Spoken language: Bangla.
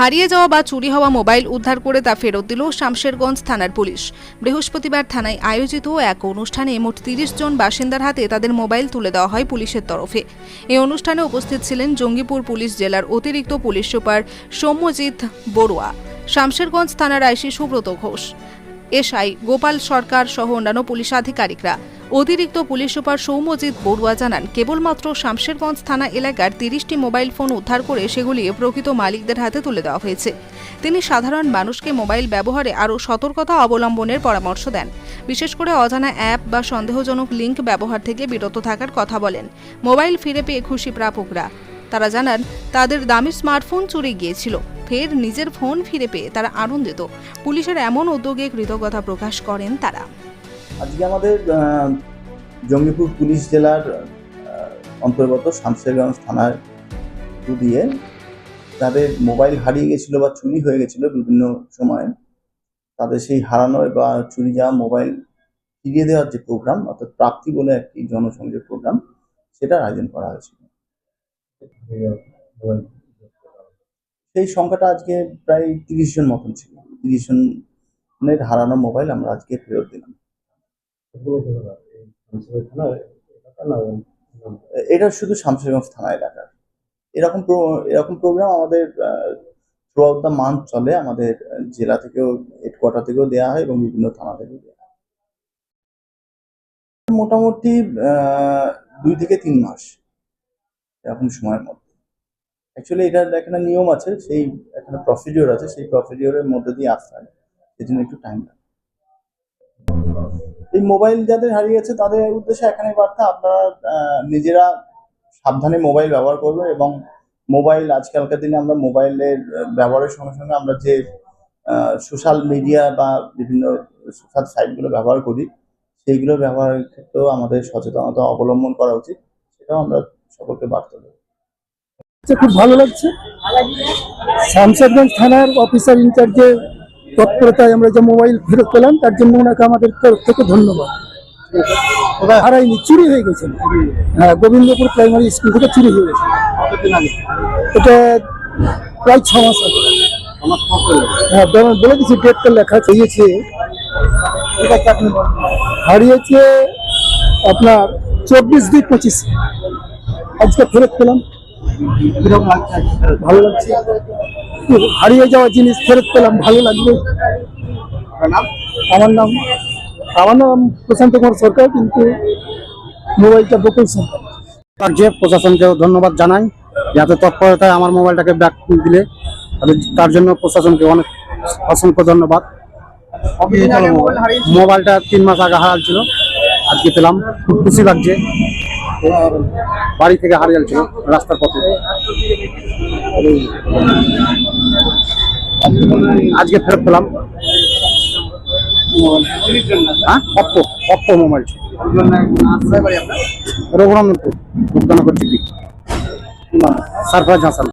হারিয়ে যাওয়া বা চুরি হওয়া মোবাইল উদ্ধার করে তা ফেরত দিল শামশেরগঞ্জ থানার পুলিশ। বৃহস্পতিবার থানায় আয়োজিত এক অনুষ্ঠানে মোট তিরিশ জন বাসিন্দার হাতে তাদের মোবাইল তুলে দেওয়া হয় পুলিশের তরফে। এই অনুষ্ঠানে উপস্থিত ছিলেন জঙ্গিপুর পুলিশ জেলার অতিরিক্ত পুলিশ সুপার সৌম্যজিৎ বড়ুয়া, শামশেরগঞ্জ থানার আইসি সুব্রত ঘোষ এসআই গোপাল সরকার সহ অন্যান্য পুলিশ আধিকারিকরা। অতিরিক্ত পুলিশ সুপার সৌম্যজিৎ বড়ুয়া জানান, কেবলমাত্র শামশেরগঞ্জ থানা এলাকার তিরিশটি মোবাইল ফোন উদ্ধার করে সেগুলি প্রকৃত মালিকদের হাতে তুলে দেওয়া হয়েছে। তিনি সাধারণ মানুষকে মোবাইল ব্যবহারে আরও সতর্কতা অবলম্বনের পরামর্শ দেন। বিশেষ করে অজানা অ্যাপ বা সন্দেহজনক লিঙ্ক ব্যবহার থেকে বিরত থাকার কথা বলেন। মোবাইল ফিরে পেয়ে খুশি প্রাপকরা। তারা জানান, তাদের দামি স্মার্টফোন চুরি গিয়েছিল। ফের নিজের ফোন ফিরে পেয়ে তারা আনন্দিত। পুলিশের এমন উদ্যোগে কৃতজ্ঞতা প্রকাশ করেন তারা। আজকে আমাদের জঙ্গিপুর পুলিশ জেলার অন্তর্গত শামশেরগঞ্জ থানার থ্রু দিয়ে তাদের মোবাইল হারিয়ে গেছিল বা চুরি হয়ে গেছিল বিভিন্ন সময়ে। তাদের সেই হারানো বা চুরি যাওয়া মোবাইল ফিরিয়ে দেওয়ার যে প্রোগ্রাম অর্থাৎ প্রাপ্তি বলে একটি জনসংযোগ প্রোগ্রাম সেটার আয়োজন করা হয়েছিল। সেই সংখ্যাটা আজকে প্রায় তিরিশ জন মতন ছিল। তিরিশ জনের হারানো মোবাইল আমরা আজকে ফেরত দিলাম। এটা শুধু শামশেরগঞ্জ থানা এলাকার। এরকম এরকম প্রোগ্রাম আমাদের থ্রু আউট দ্য মান্থ চলে। আমাদের জেলা থেকেও হেডকোয়ার্টার থেকেও দেওয়া হয় এবং বিভিন্ন থানা থেকেও দেওয়া হয়। মোটামুটি দুই থেকে তিন মাস এরকম সময়ের মধ্যে। অ্যাকচুয়ালি এটার একটা নিয়ম আছে, সেই একটা প্রসিডিওর আছে, সেই প্রসিডিওরের মধ্যে দিয়ে আসতে হয়। সেই জন্য একটু টাইম লাগে। এই মোবাইল যাদের হারিয়েছে, তাদের উদ্দেশ্যে এখানে বার্তা, আপনারা নিজেরা সাবধানে মোবাইল ব্যবহার করবেন এবং মোবাইল, আজকালকার দিনে আমরা মোবাইলের ব্যবহারের সঙ্গে সঙ্গে আমরা যে সোশ্যাল মিডিয়া বা বিভিন্ন সোশ্যাল সাইটগুলো ব্যবহার করি, সেইগুলো ব্যবহারের ক্ষেত্রেও আমাদের সচেতনতা অবলম্বন করা উচিত, সেটাও আমরা সকলকে বার্তা দেবো। খুব ভালো লাগছে। শামসারগঞ্জ থানার অফিসার ইনচার্জের তৎপরতায় আমরা যে মোবাইল ফেরত পেলাম, তার জন্য ওনাকে আমাদের তরফ থেকে ধন্যবাদ। হারাইনি চুরি হয়ে গেছে হ্যাঁ গোবিন্দপুর প্রাইমারি স্কুল থেকে চুরি হয়ে গেছে এটা প্রায় ছ মাস আগে। হ্যাঁ বলে- দিচ্ছি ডেটটা লেখা চেয়েছে হারিয়েছে আপনার চব্বিশ দুই পঁচিশ। আজকে ফেরত পেলাম। ভালো লাগছে। হারিয়ে যাওয়া জিনিস ফেরত পেলাম ভালো লাগবে। আমার নাম আমার নাম প্রশান্ত কুমার সরকার কিন্তু মোবাইলটা বকুল সরকার। লাগছে প্রশাসনকেও ধন্যবাদ জানাই যাতে তৎপরতায় আমার মোবাইলটাকে ব্যাক দিলে। তার জন্য প্রশাসনকে অনেক অসংখ্য ধন্যবাদ। মোবাইলটা তিন মাস আগে হারাল ছিল। আজকে পেলাম। খুব খুশি লাগছে। বাড়ি থেকে হারিয়ে যাচ্ছিল রাস্তার পথে। আজকে ফেরত পেলাম। হ্যাঁ? Oppo Oppo mobile Raghurampur Udyannagar degree Sarfaraz Hasan.